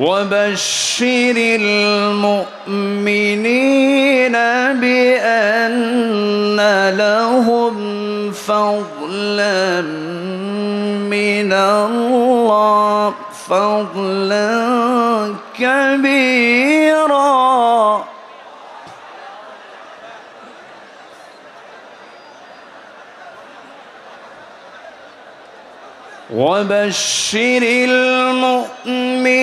وبشر المؤمنين بأن لهم فضلا من الله فضلا كبيرا. وبشر المؤمنين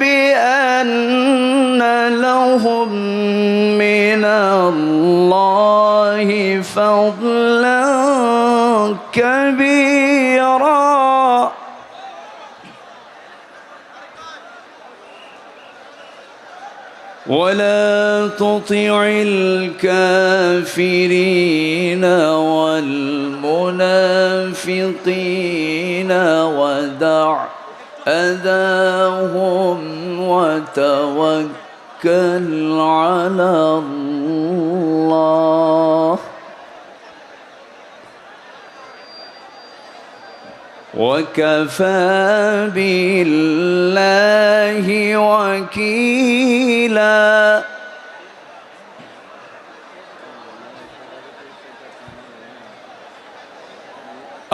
بأن لهم من الله فضلا كبيرا. ولا تطع الكافرين والمنافقين ودع أذاهم وتوكل على الله. وكفى بالله وكيلا.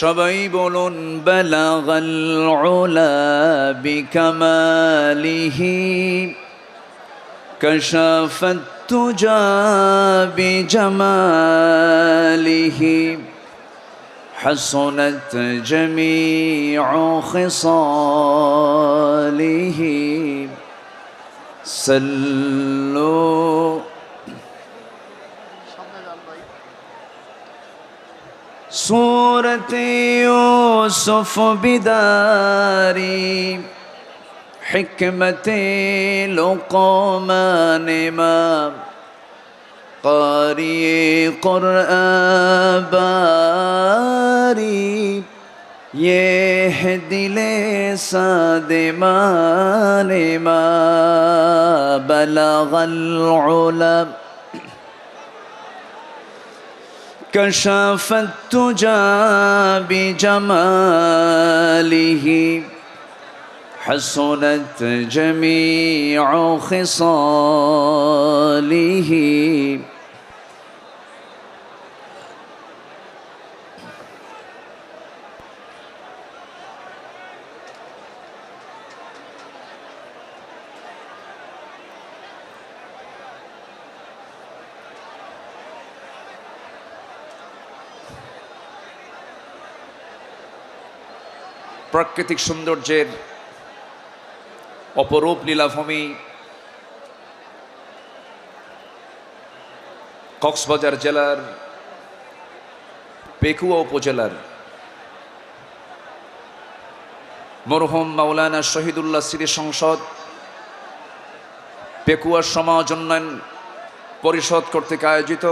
সবাই বলুন বালাগাল উলা বিকামালিহি كشف التجى بجماله حسنت جميع خصاله سلوا سورة يوسف بداري. حكمة لقمان ما قاري قرآن باري. يهدي لساد ما لما ما بلغ العلم. كشف التجى بجماله حسنت جميع خصاله. প্রাকৃতিক সৌন্দর্যের অপরূপ লীলাভূমি কক্সবাজার জেলার পেকুয়া উপজেলার মরহুম মাওলানা শহীদুল্লাহ স্মৃতি সংসদ পেকুয়া সমাজ উন্নয়ন পরিষদ কর্তৃক আয়োজিত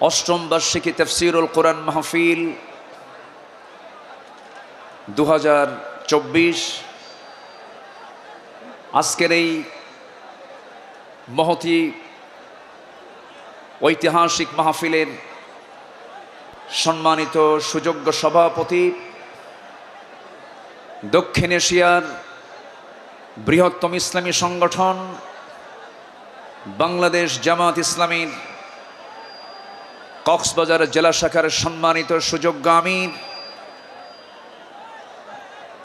অষ্টম বার্ষিকী তফসিরুল কোরআন মাহফিল দু আজকের এই মহতি ঐতিহাসিক মাহফিলের সম্মানিত সুযোগ্য সভাপতি, দক্ষিণ এশিয়ার বৃহত্তম ইসলামী সংগঠন, বাংলাদেশ জামাত ইসলামীর কক্সবাজার জেলা শাখার সম্মানিত সুযোগ্য আমির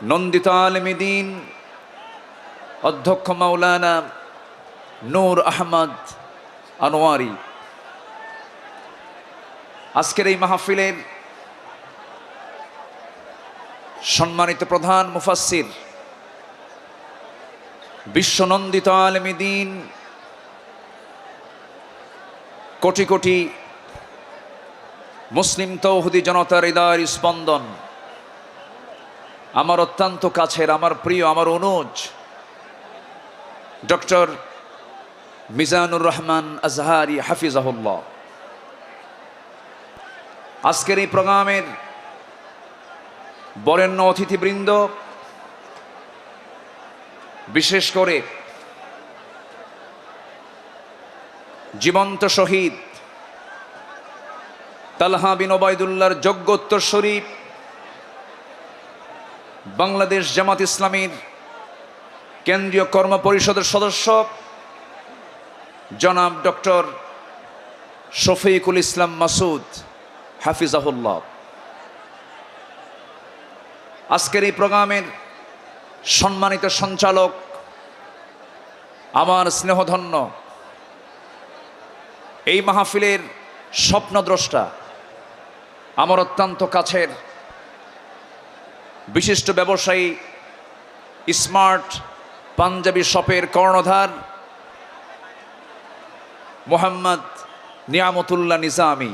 নন্দিত আলমিদিন অধ্যক্ষ মাওলানা নূর আহমদ আনোয়ারি। আজকের এই মাহফিলের সম্মানিত প্রধান মুফাসির বিশ্বনন্দিত আলমিদিন কোটি কোটি মুসলিম তৌহুদি জনতার হৃদয়ের স্পন্দন। আমার অত্যন্ত কাছের, আমার প্রিয়, আমার অনুজ। ডক্টর মিজানুর রহমান আজহারি হাফিজাহুল্লাহ। আজকের এই প্রোগ্রামের বরেণ্য অতিথিবৃন্দ, বিশেষ করে জীবন্ত শহীদ তালহা বিন ওবায়দুল্লাহর যোগ্যোত্তর শরীফ বাংলাদেশ জামাত ইসলামীর কেন্দ্রীয় কর্ম পরিষদের সদস্য, জনাব ডক্টর শফিকুল ইসলাম মাসুদ, হাফিজাহুল্লাহ। আজকের এই প্রোগ্রামের সম্মানিত সঞ্চালক আমার স্নেহধন্য, এই মাহফিলের স্বপ্নদ্রষ্টা, আমার অত্যন্ত কাছের বিশিষ্ট ব্যবসায়ী, স্মার্ট পাঞ্জাবি শপের কর্ণধার, মোহাম্মদ নিয়ামতুল্লাহ নিজামি।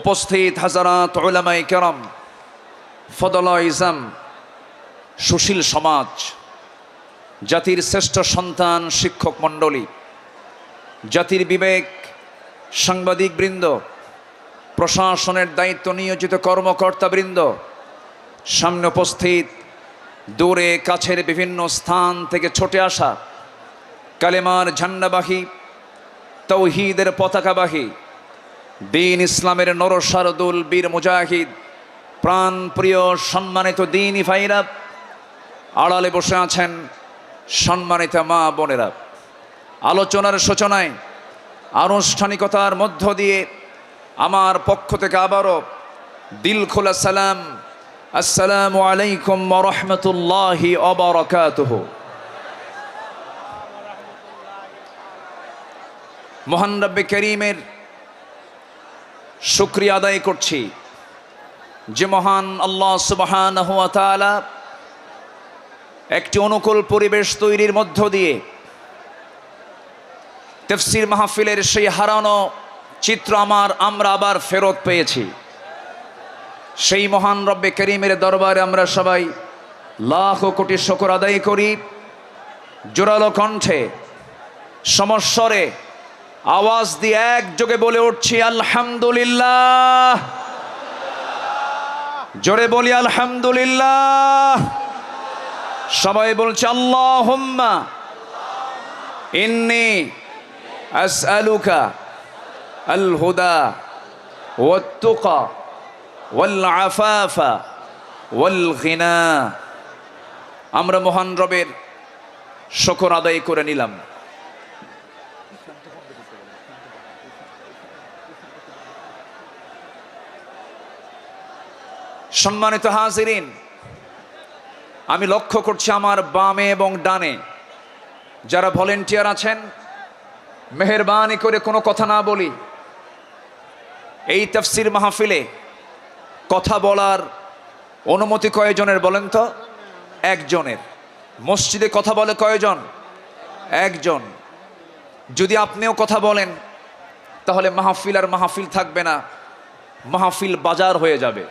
উপস্থিত হাজারাত ওলামাই কেরম, ফদল ইজাম, সুশীল সমাজ, জাতির শ্রেষ্ঠ সন্তান শিক্ষক মণ্ডলী, জাতির বিবেক সাংবাদিকবৃন্দ, প্রশাসনের দায়িত্ব নিয়োজিত কর্মকর্তাবৃন্দ সামনে উপস্থিত, দূরে, কাছের বিভিন্ন স্থান থেকে ছুটে আসা, কালেমার ঝান্ডাবাহী, তৌহিদের পতাকাবাহী, দিন ইসলামের নরসারদুল বীর মুজাহিদ প্রাণ প্রিয় সম্মানিত দিন ইফাইরা আড়ালে বসে আছেন সম্মানিত মা বোনেরা। আলোচনার সূচনায়, আনুষ্ঠানিকতার মধ্য দিয়ে, আমার পক্ষ থেকে আবারও দিল খোলা সালাম আসসালামু আলাইকুম রহমতুল্লাহি অবরকাতুহ মহান রব্বে করিমের শুক্রিয়া আদায় করছি যে মহান আল্লাহ সুবাহান হুয়া তাআলা একটি অনুকূল পরিবেশ তৈরির মধ্য দিয়ে তেফসির মাহফিলের সেই হারানো চিত্র আমার আমরা আবার ফেরত পেয়েছি। সেই মহান রব্বে করিমের দরবারে আমরা সবাই লাখ কোটি শকর আদায় করি। জোরালো কণ্ঠে, সমস্বরে আওয়াজ দিয়ে একযোগে বলে উঠছি, আলহামদুলিল্লাহ। জোরে বলি, আলহামদুলিল্লাহ। সবাই বলছে আল্লাহ ইন্নি আসআলুকা আল হুদা ওয়াত্তুকা। আফাফা ওয়াল আমরা মহান রবের শকর আদায় করে নিলাম। সম্মানিত হাজিরিন, আমি লক্ষ্য করছি আমার বামে এবং ডানে। যারা ভলেন্টিয়ার আছেন, মেহরবানি করে কোনো কথা না বলি। এই তফসির মাহফিলে কথা বলার অনুমতি কয়জনের বলেন তো? একজনের। মসজিদে কথা বলে কয়জন? একজন। যদি আপনিও কথা বলেন, তাহলে মাহফিল আর মাহফিল থাকবে না, মাহফিল বাজার হয়ে যাবে।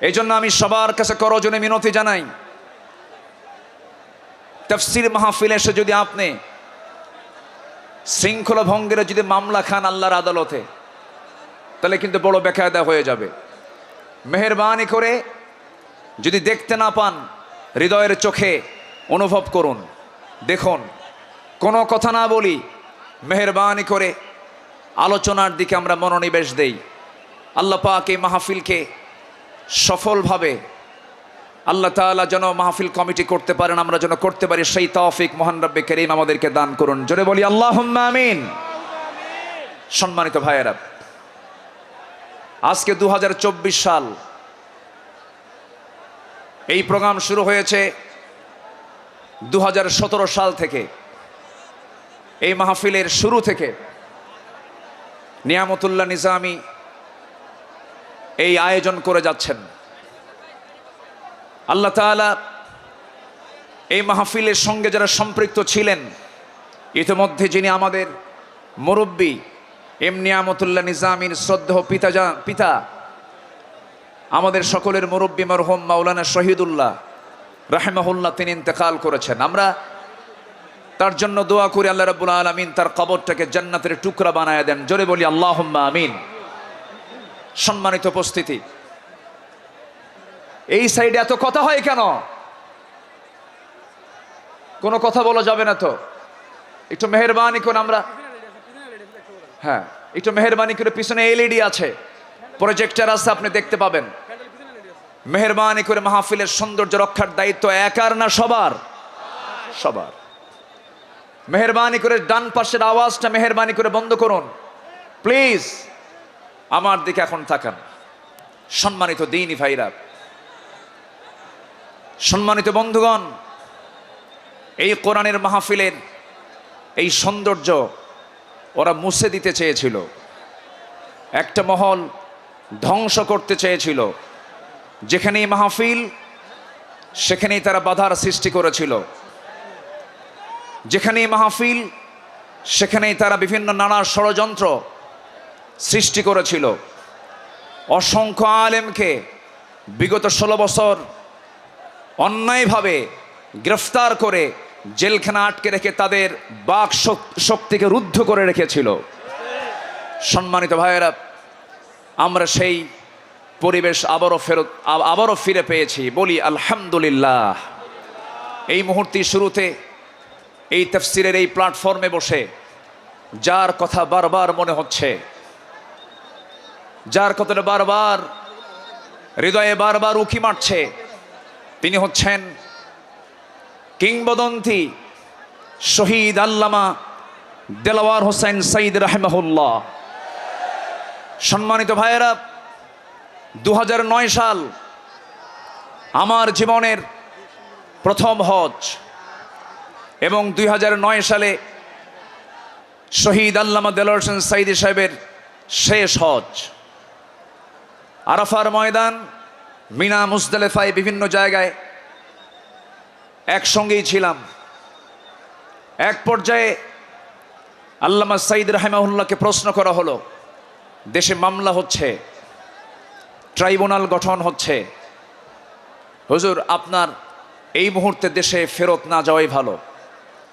এই জন্য আমি সবার কাছে করজনে মিনতি জানাই, তফসির মাহফিল এসে যদি আপনি শৃঙ্খলা ভঙ্গের যদি মামলা খান আল্লাহর আদালতে তাহলে কিন্তু বড় বেকায়দা হয়ে যাবে। মেহরবানি করে যদি দেখতে না পান, হৃদয়ের চোখে অনুভব করুন। দেখুন, কোনো কথা না বলি মেহরবানি করে আলোচনার দিকে আমরা মনোনিবেশ দেই। আল্লাহ পাক এই মাহফিলকে সফলভাবে আল্লাহ তাআলা যেন মাহফিল কমিটি করতে পারেন, আমরা যেন করতে পারি, সেই তৌফিক মহান রব্বে করিম আমাদেরকে দান করুন। জোরে বলি আল্লাহ আমিন। সম্মানিত ভাইয়েরা আজকে দু হাজার চব্বিশ সাল। এই প্রোগ্রাম শুরু হয়েছে দু হাজার সতেরো সাল থেকে। এই মাহফিলের শুরু থেকে নিয়ামতুল্লাহ নিজামী এই আয়োজন করে যাচ্ছেন। আল্লাহ তাআলা এই মাহফিলের সঙ্গে যারা সম্পৃক্ত ছিলেন, ইতিমধ্যে যিনি আমাদের মুরব্বী এম নিয়ামতুল্লাহ নিজামিন শ্রদ্ধ পিতা যা- পিতা, আমাদের সকলের মুরব্বী মরহম মাওলানা শহীদুল্লাহ রাহেমাহুল্লাহ, তিনি ইন্তেকাল করেছেন। আমরা তার জন্য দোয়া করি, আল্লাহ রাব্বুল আলামিন তার কবরটাকে জান্নাতের টুকরা বানায় দেন। জোরে বলি, আল্লাহুম্মা আমিন। সম্মানিত উপস্থিতি, এই সাইডে এত কথা হয় কেন? কোনো কথা বলা যাবে না তো? একটু মেহরবানি কোন আমরা হ্যাঁ একটু মেহরবানি করে পিছনে এলইডি আছে। প্রজেক্টর আছে, আপনি দেখতে পাবেন। মেহরবানি করে মাহফিলের সৌন্দর্য রক্ষার দায়িত্ব একার না সবার? সবার। মেহরবানি করে ডান পাশের আওয়াজটা মেহরবানি করে বন্ধ করুন। প্লিজ আমার দিকে এখন তাকান। সম্মানিত দিনই ভাইরা, সম্মানিত বন্ধুগণ, এই কোরআনের মাহফিলের এই সৌন্দর্য ওরা মুছে দিতে চেয়েছিল। একটা মহল ধ্বংস করতে চেয়েছিল। যেখানেই মাহফিল, সেখানেই তারা বাধার সৃষ্টি করেছিল। যেখানেই মাহফিল, সেখানেই তারা বিভিন্ন নানা ষড়যন্ত্র সৃষ্টি করেছিল। অসংখ্য আলেমকে বিগত ষোলো বছর অন্যায়ভাবে গ্রেফতার করে জেলখানা আটকে রেখে তাদের বাক শক- শক্তিকে রুদ্ধ করে রেখেছিল। সম্মানিত ভাইয়েরা, আমরা সেই পরিবেশ আবারও ফেরত আবারও ফিরে পেয়েছি। বলি আলহামদুলিল্লাহ। এই মুহূর্তে শুরুতে এই তফসিরের এই প্ল্যাটফর্মে বসে যার কথা বারবার মনে হচ্ছে, যার কথাটা বারবার হৃদয়ে বারবার উকি মারছে, তিনি হচ্ছেন কিংবদন্তি শহীদ আল্লামা দেলাওয়ার হোসেন সঈদ রাহেমাহুল্লাহ। সম্মানিত ভাইয়েরা দু হাজার নয় সাল আমার জীবনের প্রথম হজ এবং দুই হাজার নয় সালে শহীদ আল্লামা দেলাওয়ার হোসেন সাইদি সাহেবের শেষ হজ। আরাফার ময়দান, মিনা মুজদালেফায় বিভিন্ন জায়গায় একসঙ্গেই ছিলাম। এক পর্যায়ে আল্লামা সাইদ রাহেমাহুল্লাহকে প্রশ্ন করা হলো, দেশে মামলা হচ্ছে, ট্রাইব্যুনাল গঠন হচ্ছে, হুজুর, আপনার এই মুহূর্তে দেশে ফেরত না যাওয়াই ভালো,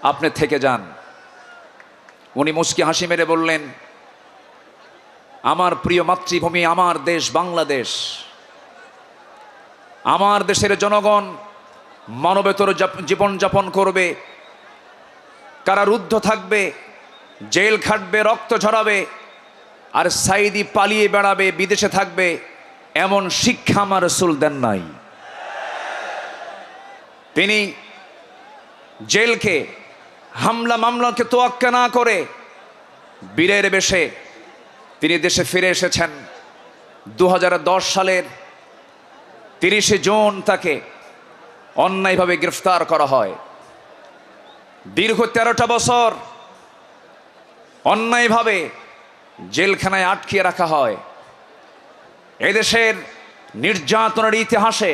আপনি থেকে যান। উনি মুস্কি হাসি মেরে বললেন, আমার প্রিয় মাতৃভূমি, আমার দেশ বাংলাদেশ। আমার দেশের জনগণ মানবেতর জীবনযাপন করবে। কারারুদ্ধ থাকবে, জেল খাটবে, রক্ত ঝরাবে, আর সাইদি পালিয়ে বেড়াবে, বিদেশে থাকবে, এমন শিক্ষা আমার রসুল দেন নাই। তিনি জেলকে, হামলা মামলাকে তোয়াক্কা না করে, বীরের বেশে তিনি দেশে ফিরে এসেছেন। দু হাজার দশ সালের তিরিশে জুন তাকে অন্যায়ভাবে গ্রেফতার করা হয়। দীর্ঘ তেরোটা বছর অন্যায়ভাবে জেলখানায় আটকিয়ে রাখা হয়। এদেশের নির্যাতনের ইতিহাসে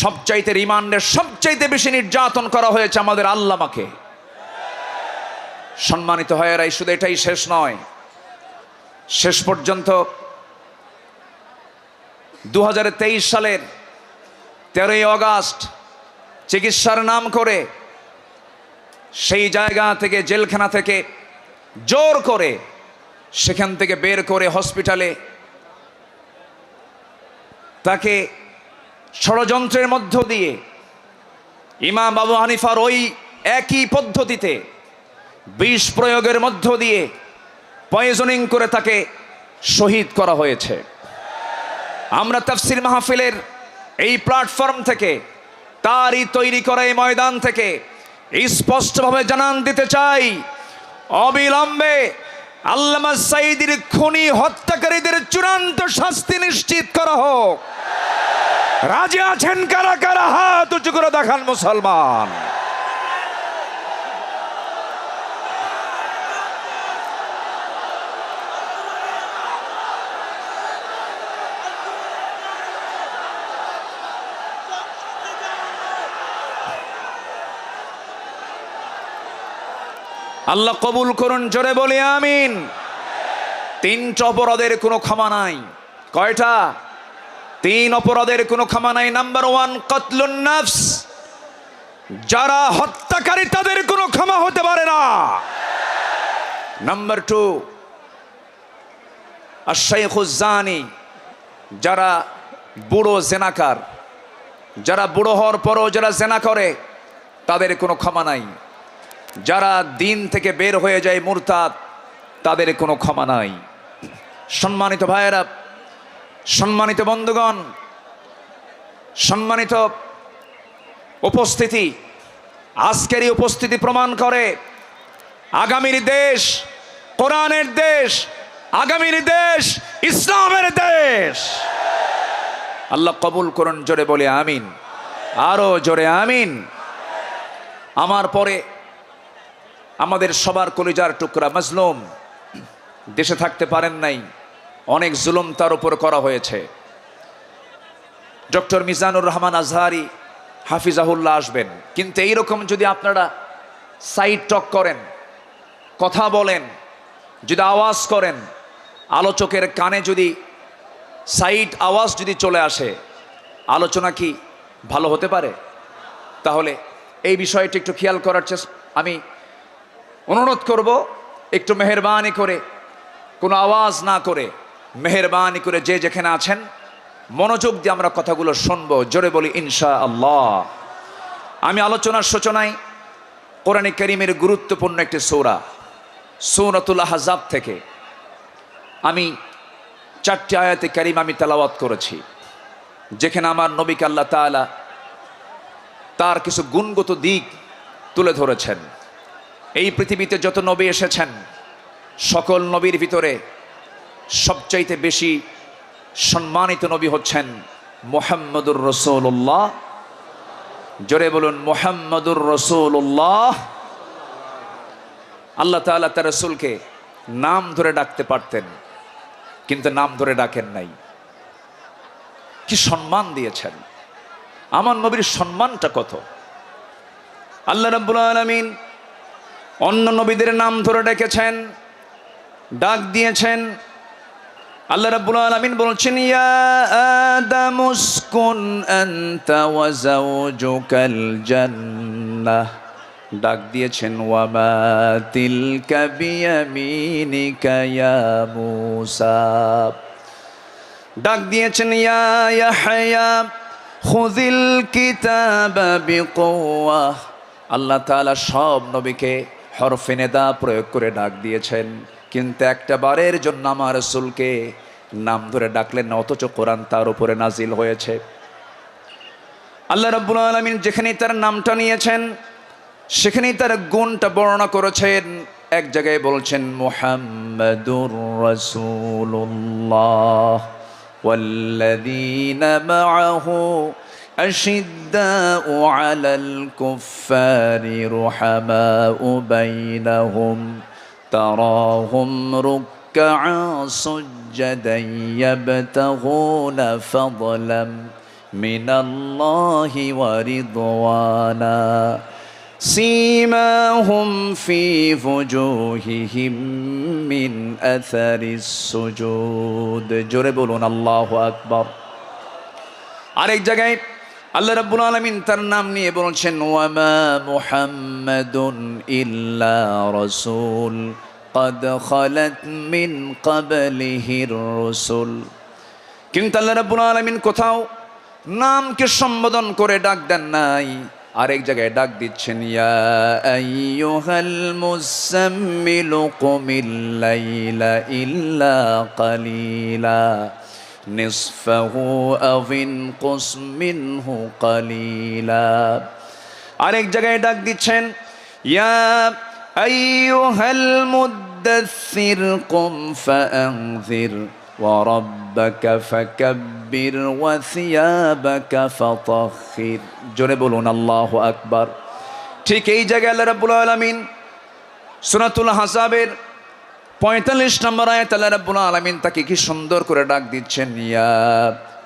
সবচাইতে রিমান্ডের সবচাইতে বেশি নির্যাতন করা হয়েছে আমাদের আল্লামাকে। সম্মানিত হয় এরাই শুধু এটাই শেষ নয়। শেষ পর্যন্ত দু হাজার তেইশ সালের তেরোই অগাস্ট চিকিৎসার নাম করে সেই জায়গা থেকে জেলখানা থেকে জোর করে সেখান থেকে বের করে হসপিটালে তাকে ষড়যন্ত্রের মধ্য দিয়ে ইমাম বাবু হানিফার ওই একই পদ্ধতিতে বিষ প্রয়োগের মধ্য দিয়ে পয়জনিং করে তাকে শহীদ করা হয়েছে। আমরা তাফসির মাহফিলের এই প্ল্যাটফর্ম থেকে, তারই তৈরি করে এই ময়দান থেকে, স্পষ্টভাবে জানান দিতে চাই, অবিলম্বে আল্লামা সাইদির খুনি হত্যাকারীদের চূড়ান্ত শাস্তি নিশ্চিত করা হোক। রাজি আছেন কারা কারা? হাত উঁচু করে দেখান মুসলমান। আল্লাহ কবুল করুন, জোরে বলি আমিন। তিনটা অপরাধের কোনো ক্ষমা নাই। কয়টা? তিন অপরাধের কোনো ক্ষমা নাই। নাম্বার ওয়ান কতলুন নফস। যারা হত্যাকারী, তাদের কোনো ক্ষমা হতে পারে না। নাম্বার টু আশাইখুজানি যারা বুড়ো জেনাকার, যারা বুড়ো হওয়ার পরও যারা জেনা করে, তাদের কোনো ক্ষমা নাই। যারা দিন থেকে বের হয়ে যায় মুরতাদ, তাদের কোনো ক্ষমা নাই। সম্মানিত ভাইয়েরা, সম্মানিত বন্ধুগণ, সম্মানিত উপস্থিতি, আজকের এই উপস্থিতি প্রমাণ করে আগামীর দেশ, কোরআনের দেশ, আগামীর দেশ, ইসলামের দেশ। আল্লাহ কবুল করুন, জোরে বলে আমিন। আরও জোরে আমিন। আমার পরে আমাদের সবার কলিজার টুকরা মজলুম। দেশে থাকতে পারেন নাই। অনেক জুলুম তার উপর করা হয়েছে। ডক্টর মিজানুর রহমান আজহারি হাফিজাহুল্লাহ আসবেন। কিন্তু এইরকম যদি আপনারা সাইড টক করেন, কথা বলেন, যদি আওয়াজ করেন, আলোচকের কানে যদি সাইড আওয়াজ যদি চলে আসে, আলোচনা কি ভালো হতে পারে? তাহলে এই বিষয়টি একটু খেয়াল করার চেষ্টা আমি অনুরোধ করব, একটু মেহরবানি করে, কোনো আওয়াজ না করে, মেহরবানি করে যে যেখানে আছেন, মনোযোগ দিয়ে আমরা কথাগুলো শুনব, জোরে বলি ইনশা আল্লাহ আমি আলোচনার সূচনায় কোরআনে করিমের গুরুত্বপূর্ণ একটি সৌরা, সৌরাতুল হাজাব থেকে আমি চারটি আয়াতে কারিম আমি তেলাওয়াত করেছি, যেখানে আমার নবীকে আল্লাহ তাআলা তার কিছু গুণগত দিক তুলে ধরেছেন। এই পৃথিবীতে যত নবী এসেছেন, সকল নবীর ভিতরে সবচাইতে বেশি সম্মানিত নবী হচ্ছেন মোহাম্মদুর রসুল্লাহ জোরে বলুন, মোহাম্মদুর রসুল্লাহ আল্লাহ তাআলা তার রসুলকে নাম ধরে ডাকতে পারতেন, কিন্তু নাম ধরে ডাকেন নাই। কি সম্মান দিয়েছেন? আমার নবীর সম্মানটা কত? আল্লাহ রাব্বুল আলামিন অন্য নবীদের নাম ধরে ডেকেছেন, ডাক দিয়েছেন। আল্লাহ রাব্বুল আলামিন বলছেন, ইয়া আদামুসকুন আনতা ওয়া যাওজুকাল জান্নাহ। ডাক দিয়েছেন ওয়ামা তিলকা বিয়ামিনিকা ইয়া মূসা। ডাক দিয়েছেন, ইয়া ইয়াহয়া খুযিল কিতাবা বিকুওয়াহ। আল্লাহ তাআলা সব নবীকে হরফে নেদা প্রয়োগ করে ডাক দিয়েছেন কিন্তু একটা বারের জন্য আমার রসুলকে নাম ধরে ডাকলেন না অথচ কোরআন তার উপরে নাজিল হয়েছে আল্লাহ রাব্বুল আলামিন যেখানেই তার নামটা নিয়েছেন সেখানেই তার গুণটা বর্ণনা করেছেন এক জায়গায় বলছেন মুহাম্মাদুর রাসূলুল্লাহ والذين معه أشداء على الكفار رحماء بينهم تراهم ركعا سجدا يبتغون فضلا من الله ورضوانا سيماهم في وجوههم من أثر السجود جربون الله أكبر আরেক জায়গায় আল্লাহ রাব্বুল আলামিন তার নাম নিয়ে বলছেন وما محمد إلا رسول قد خلت من قبله الرسل কিন্তু আল্লাহ রাব্বুল আলামিন কোথাও নামকে সম্বোধন করে ডাক দেন নাই আরেক জায়গায় ডাক দিচ্ছেন ইয়া يا أيها المزمل قم الليل إلا قليلا نصفه أو انقص منه قليلا আরেক জায়গায় ডাক দিচ্ছেন ইয়া أيها المدثر قم فأنذر وربك فكبر وثيابك فطهر জোরে বলুন আল্লাহ আকবার ঠিক এই জায়গায় আল্লাহ রাব্বুল আলামিন সুনাতুল হাসাবের পঁয়তাল্লিশ নম্বর আয়াত আল্লাহ রাব্বুল আলামিন তাকে কি সুন্দর করে ডাক দিচ্ছেন ইয়া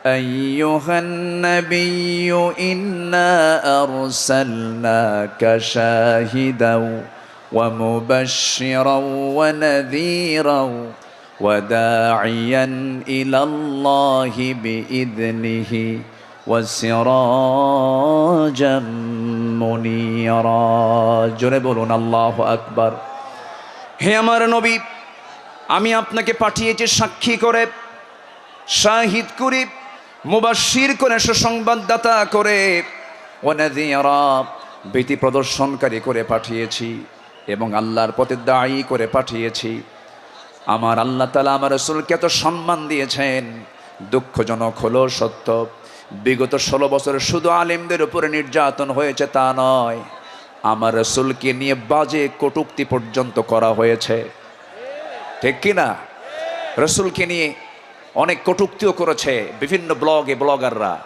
أيها النبي إنا أرسلناك شاهدا ومبشرا ونذيرا وداعيا إلى الله بإذنه وسراجا منيرا جربون الله أكبر হে আমার নবী আমি আপনাকে পাঠিয়েছি সাক্ষী করে, শাহিদ করে মুবাশির করে, সুসংবাদদাতা করে ওনাদিয়ারা ভীতি প্রদর্শনকারী করে পাঠিয়েছি এবং আল্লাহর পথে দায়ী করে পাঠিয়েছি। আমার আল্লাহ তালা আমার রসুলকে এত সম্মান দিয়েছেন। দুঃখজনক হলো সত্য, বিগত ষোলো বছরে শুধু আলেমদের উপরে নির্যাতন হয়েছে তা নয়, আমার রসুলকে নিয়ে বাজে কটুক্তি পর্যন্ত করা হয়েছে। ঠিক কিনা? রসুলকে নিয়ে অনেক কটুক্তিও করেছে বিভিন্ন ব্লগে ব্লগাররা।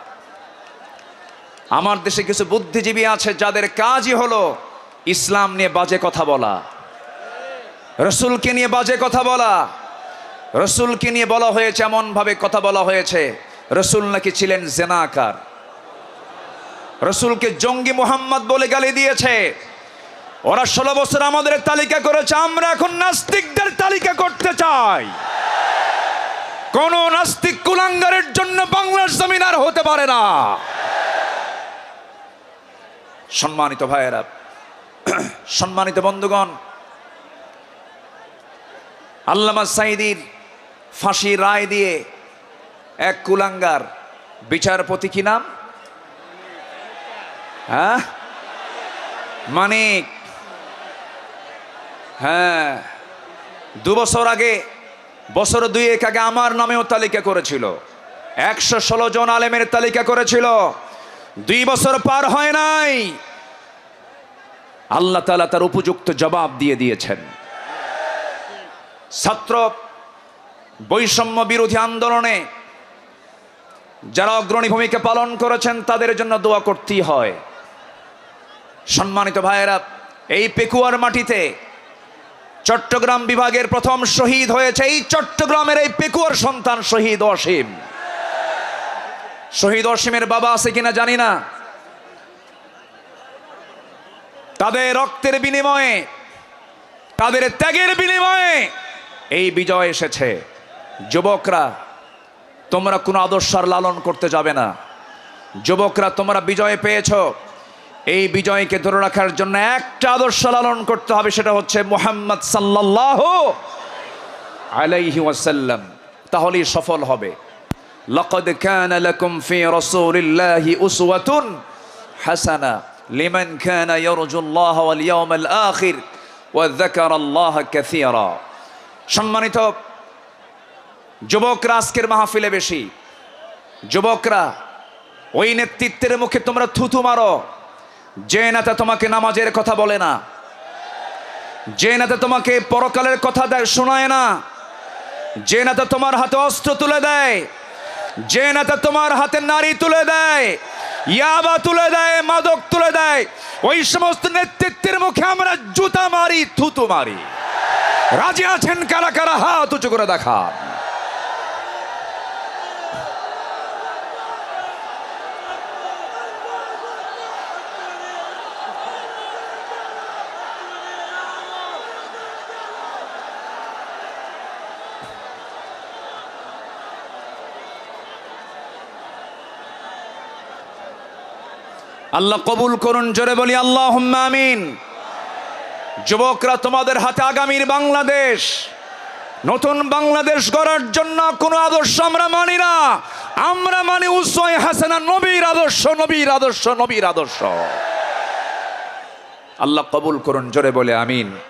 আমার দেশে কিছু বুদ্ধিজীবী আছে যাদের কাজই হলো ইসলাম নিয়ে বাজে কথা বলা। রসুলকে নিয়ে বাজে কথা বলা। রসুলকে নিয়ে বলা হয়েছে, এমনভাবে কথা বলা হয়েছে, রসুল নাকি ছিলেন জেনাকার। রসুলকে জঙ্গি মোহাম্মদ বলে গালি দিয়েছে। ওরা ষোলো বছর আমাদের তালিকা করেছে, আমরা এখন নাস্তিকদের তালিকা করতে চাই। কোন নাস্তিক কুলাঙ্গারের জন্য বাংলার জমিন আর হতে পারে না। সম্মানিত ভাইয়েরা, সম্মানিত বন্ধুগণ, আল্লামা সাইদির ফাঁসি রায় দিয়ে এক কুলাঙ্গার, বিচারপতি কি নাম? হ্যাঁ? মানিক। হ্যাঁ দু বছর আগে, বছর দুই এক আগে আমার নামেও তালিকা করেছিল। একশো ষোলো জন আলেমের তালিকা করেছিল। দুই বছর পার হয় নাই। আল্লাহ তালা তার উপযুক্ত জবাব দিয়ে দিয়েছেন। ছাত্র বৈষম্য বিরোধী আন্দোলনে যারা অগ্রণী ভূমিকা পালন করেছেন, তাদের জন্য দোয়া করতেই হয়। সম্মানিত ভাইয়েরা, এই পেকুয়ার মাটিতে চট্টগ্রাম বিভাগের প্রথম শহীদ হয়েছে এই চট্টগ্রামের এই পেকুয়ার সন্তান শহীদ অসীম। শহীদ অসীমের বাবা আছে কিনা জানি না। তাদের রক্তের বিনিময়ে, তাদের ত্যাগের বিনিময়ে এই বিজয় এসেছে। যুবকরা, তোমরা কোনো আদর্শ লালন করতে যাবে না। যুবকরা, তোমরা বিজয় পেয়েছ। এই বিজয়কে ধরে রাখার জন্য একটা আদর্শ লালন করতে হবে সেটা হচ্ছে মোহাম্মদ সাল্লাহ আলাইহি ওয়াসাল্লাম তাহলেই সফল হবে لقد كان لكم في رسول الله أسوة حسنة لمن كان يرجو الله واليوم الآخر وذكر الله كثيرا সম্মানিত যুবকরা আজকের মাহফিলে বেশি যুবকরা ওই নেতৃত্বের মুখে তোমরা থুতু মারো যে নেতা তোমাকে নামাজের কথা বলে না, যে নেতা তোমাকে পরকালের কথা দেয়, শোনায় না, যে নেতা তোমার হাতে অস্ত্র তুলে দেয়, যে নেতা তোমার হাতে নারী তুলে দেয়, ইয়াবা তুলে দেয়, মাদক তুলে দেয়, ওই সমস্ত নেতৃত্বের মুখে আমরা জুতা মারি, থুতু মারি। রাজি আছেন কারা কারা? হাত উঁচু করে দেখা আল্লাহ কবুল করুন, জোরে বলি আল্লাহ আমিন। যুবকরা, তোমাদের হাতে আগামীর বাংলাদেশ। নতুন বাংলাদেশ গড়ার জন্য কোনো আদর্শ আমরা মানি না। আমরা মানি উসয় হাসানা নবীর আদর্শ নবীর আদর্শ নবীর আদর্শ। আল্লাহ কবুল করুন, জোরে বলে আমিন।